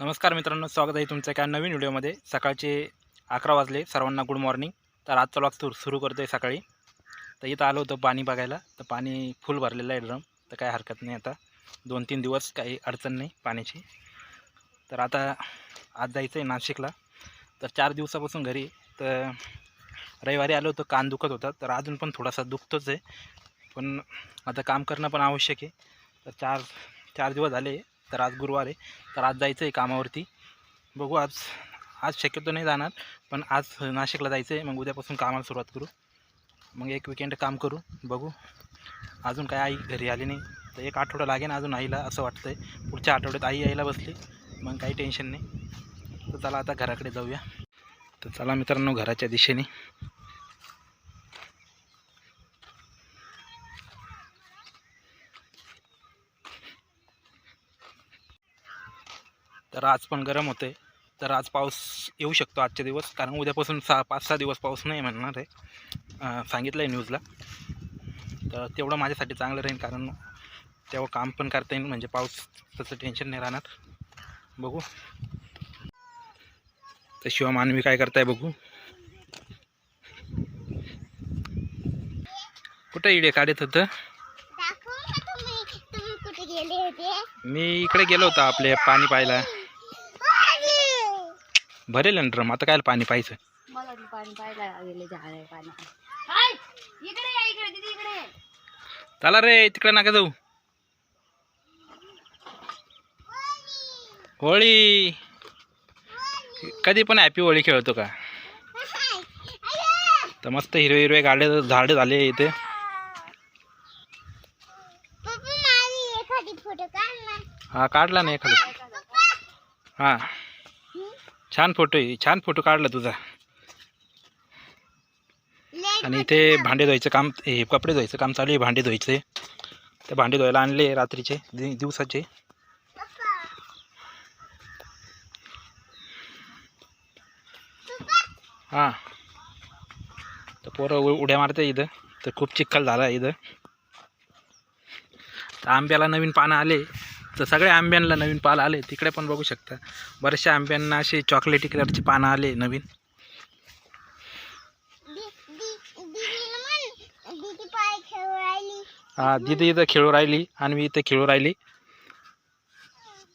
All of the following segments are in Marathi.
नमस्कार मित्रांनो स्वागत आहे तुमचं एका नवीन व्हिडिओमध्ये. सकाळचे अकरा वाजले सर्वांना गुड मॉर्निंग तर आजचा ब्लॉग सुरू सुरू करतो आहे सकाळी. तर इथं आलो होतं पाणी बघायला. तर पाणी फुल भरलेलं आहे ड्रम तर काय हरकत नाही आता. दोन तीन दिवस काही अडचण नाही पाण्याची. तर आता आज जायचं आहे नाशिकला. तर चार दिवसापासून घरी तर रविवारी आलो होतं कान दुखत होता. तर अजून पण थोडासा दुखतोच आहे. पण आता काम करणं पण आवश्यक आहे. तर चार चार दिवस झाले. तर आज गुरुवार आहे. तर आज जायचं आहे कामावरती. बघू आज आज शक्यतो नाही जाणार पण आज नाशिकला जायचं आहे. मग उद्यापासून कामाला सुरुवात करू. मग एक विकेंड काम करू बघू. अजून काय आई घरी आली नाही. तर एक आठवडा लागेल अजून आईला असं वाटतं आहे पुढच्या आठवड्यात आई यायला बसली. मग काही टेन्शन नाही. तर चला आता घराकडे जाऊया. तर चला मित्रांनो घराच्या दिशेने. तर आज पण गरम होते तर आज पाऊस येऊ शकतो आजचे दिवस कारण उद्यापासून सहा पाच सहा दिवस पाऊस नाही म्हणणार आहे. सांगितलं आहे न्यूजला तर तेवढं माझ्यासाठी चांगलं राहील कारण तेव्हा काम पण करता येईल म्हणजे पाऊस तसं टेन्शन नाही राहणार. बघू. तर शिवा मानवी काय करताय बघू. कुठं इडे काढत होते? मी इकडे गेलो होतो आपले पाणी पाहायला. भरेल ना ड्रम आता काय पाणी पाहायचं? मला बी पाणी पाहायला गेले झाड पाणी. हाय! इकडे या इकडे दीदी इकडे. ये. चला रे तिकडे नका जाऊ. होळी. कधी पण हॅपी होळी खेळतो का? तर मस्त हिरवे हिरवे गाडे झाडे झाले इथे. पप्पा माझी एखादी फोटो काढ ना. हा काढला नाही एखादा. हा. छान फोटो आहे. छान फोटो काढला तुझा. आणि इथे भांडे धुवायचं काम हे कपडे धुवायचं काम चालू आहे भांडे धुवायचे. ते भांडे धुवायला आणले रात्रीचे दि- दिवसाचे. हां. तर पोरं उ- उड्या मारते इथं. तर खूप चिखल झाला आहे इथं. तर आंब्याला नवीन पानं आले. तर सगळ्या आंब्यांना नवीन पानं आले तिकडे पण बघू शकता. बऱ्याचशा आंब्यांना असे चॉकलेटी कलरचे पानं आले नवीन. हा दिदी इथं खेळू राहिली आणि मी इथं खेळू राहिली.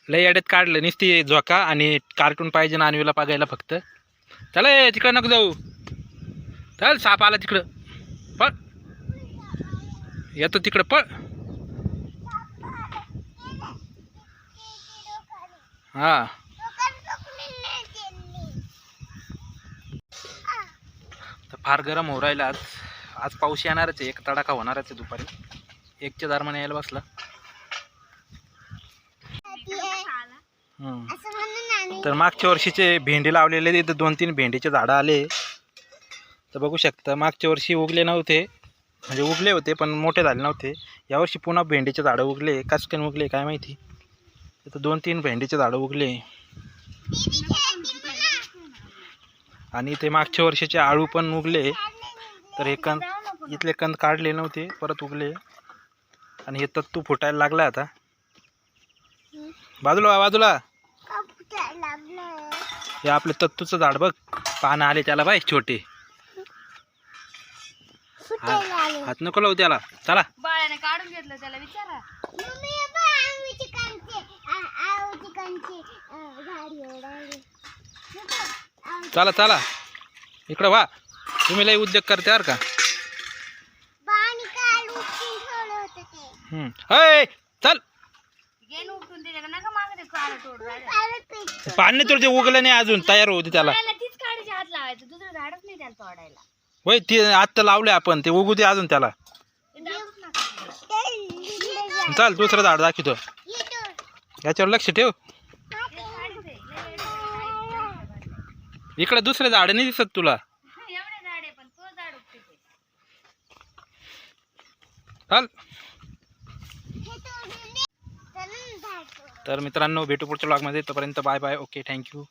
लय अड्यात काढलं नुसती झोका आणि कार्टून पाहिजे ना आणवीला बघायला फक्त. चला ए, तिकडं नको जाऊ. चल साप आला तिकडं. पळ. येतो तिकडं पळ. हा. तर फार गरम होऊ राहिला आज. आज पाऊस येणारच आहे. एक तडाखा होणारच आहे दुपारी. एकच्या दरम्यान यायला बसला. तर मागच्या वर्षीचे भेंडी लावलेले तिथं दोन तीन भेंडीचे झाडं आले. तर बघू शकता मागच्या वर्षी उगले नव्हते. म्हणजे उगले होते पण मोठे झाले नव्हते. यावर्षी पुन्हा भेंडीचे झाडं उगले. कसकन उगले काय माहिती? इथं दोन तीन भेंडीचे झाडं उगले. आणि ते मागच्या वर्षाचे आळू पण उगले. तर हे कंद इथले कंद काढले नव्हते परत उगले. आणि हे तत्तू फुटायला लागला आता. बाजूला बाजूला. हे आपले तत्तूचं झाड बघ. पानं आले त्याला बाय छोटे. हात नको लावू त्याला. चला. काढून घेतलं त्याला विचारा. मम्मी चला चला. इकडं वा तुम्ही लई उद्योग करते बरं का? पाणी काल उपटून ठेवलं होतं ते. हम्म. चल. घेऊन उपटून दिले का नका मागे ते काळं तोड राहिलं. काळं पीठ. पाणी तुझे उगलं नाही अजून तयार होते त्याला. त्याला तीच काळीची हात लावायचं दुसरं झाडच नाही त्याला तोडायला. होय ते आत्ता लावले आपण ते उगू दे अजून त्याला ते दाबूच नका. ते लिहिलं जा. चल दुसरं झाड दाखवतो. याच्यावर लक्ष ठेव. इकडे दुसरे झाड नाही दिसत तुला. चाल. चल तर मित्रांनो भेटू पुढच्या ब्लॉगमध्ये तोपर्यंत बाय बाय. Okay thank you